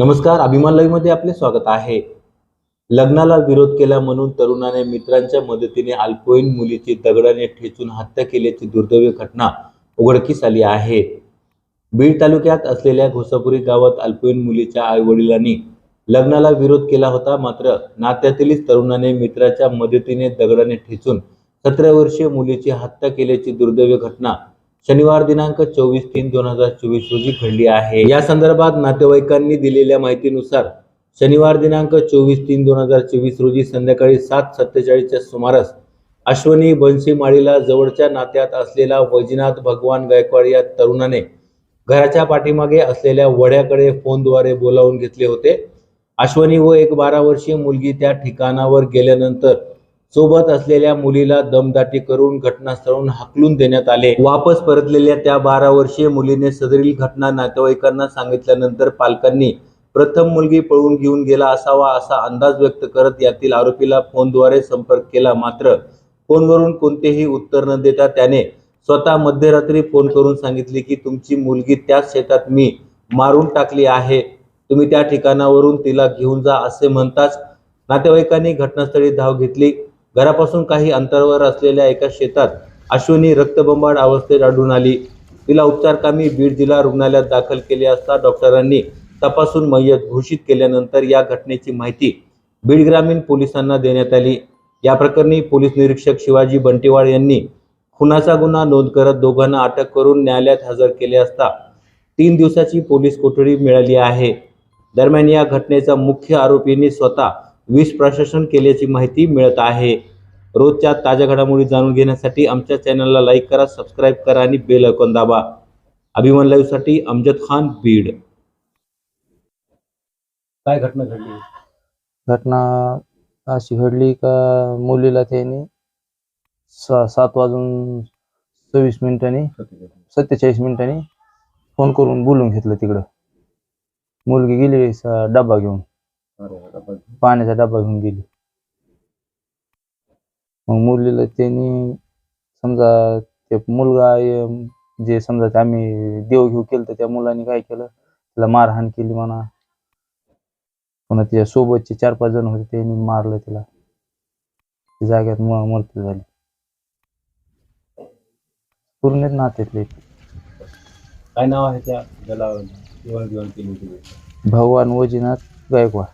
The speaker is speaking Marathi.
नमस्कार अभिमान लाईव्हमध्ये आपले स्वागत आहे. लग्नाला विरोध केला म्हणून तरुणाने मित्रांच्या मदतीने अल्पवयीन मुलीची दगडाने ठेचून हत्या केल्याची दुर्दैवी घटना उघडकीस आली आहे. बीड तालुक्यात असलेल्या घोसापुरी गावात अल्पवयीन मुलीच्या आई वडिलांनी लग्नाला विरोध केला होता. मात्र नात्यातीलच तरुणाने मित्राच्या मदतीने दगडाने ठेचून सतरा वर्षीय मुलीची हत्या केल्याची दुर्दैवी घटना शनिवार दिनांक चोवीस तीन दोन हजार चोवीस रोजी घडली आहे. या संदर्भात नातेवाईकांनी दिलेल्या माहितीनुसार शनिवार दिनांक चोवीस तीन दोन हजार चोवीस रोजी संध्याकाळी सात सत्तेचाळीसच्या सुमारास अश्वनी बन्सी माळीला जवळच्या नात्यात असलेला वैजनाथ भगवान गायकवाड या तरुणाने घराच्या पाठीमागे असलेल्या वड्याकडे फोनद्वारे बोलावून घेतले होते. अश्वनी व एक बारा वर्षीय मुलगी त्या ठिकाणावर गेल्यानंतर सोबत असलेल्या मुलीला दमदाटी करून घटनास्थळून हाकलून देण्यात आले. वापस परतलेल्या त्या बारा वर्षीय मुलीने सदरील घटना नातेवाईकांना सांगितल्यानंतर पालकांनी प्रथम मुलगी पळून घेऊन गेला असावा असा अंदाज व्यक्त करत यातील आरोपीला फोनद्वारे संपर्क केला. मात्र फोनवरून कोणतेही उत्तर न देता त्याने स्वतः मध्यरात्री फोन करून सांगितले की तुमची मुलगी त्याच शेतात मी मारून टाकली आहे. तुम्ही त्या ठिकाणावरून तिला घेऊन जा असे म्हणताच नातेवाईकांनी घटनास्थळी धाव घेतली. घरापासून काही अंतरावर असलेल्या एका शेतात अश्विनी रक्तबंबाळ अवस्थेत आढळून आली. तिला उपचारकामी बीड जिल्हा रुग्णालयात दाखल केले असता डॉक्टरांनी तपासून मय्यत घोषित केल्यानंतर या घटनेची माहिती बीड ग्रामीण पोलिसांना देण्यात आली. या प्रकरणी पोलीस निरीक्षक शिवाजी बंटीवाळ यांनी खुनाचा गुन्हा नोंद करत दोघांना अटक करून न्यायालयात हजर केले असता तीन दिवसाची पोलीस कोठडी मिळाली आहे. दरम्यान या घटनेचा मुख्य आरोपींनी स्वतः वीज प्रशासन केल्याची माहिती मिळत आहे. रोजच्या ताज्या घडामोडी जाणून घेण्यासाठी आमच्या चॅनलला लाईक करा सबस्क्राईब करा आणि बेल ऐकून दाबा. अभिमान लाईव्हसाठी अमजद खान बीड. काय घटना घडली? घटना अशी घडली का मुलीला त्याने सा सात वाजून सव्वीस मिनिटांनी सत्तेचाळीस मिनिटांनी फोन करून बोलून घेतलं तिकडं. मुलगी गेली स- डबा घेऊन. पाण्याचा डबा घेऊन गेली. मग मुलीला त्यांनी समजा ते मुलगा अं, जे समजा ते आम्ही देव घेऊ केलं तर त्या मुलाने काय केलं? त्याला मारहाण केली म्हणा. पुन्हा तिच्या सोबतचे चार पाच जण होते त्यांनी मारलं तिला. जाग्यात म- मृत्यू झाली. पूर्ण नात्यातले काय नाव आहे त्या ज्याला देवाणघेवाण केली होती भगवान वजीनाथ गायकवाड.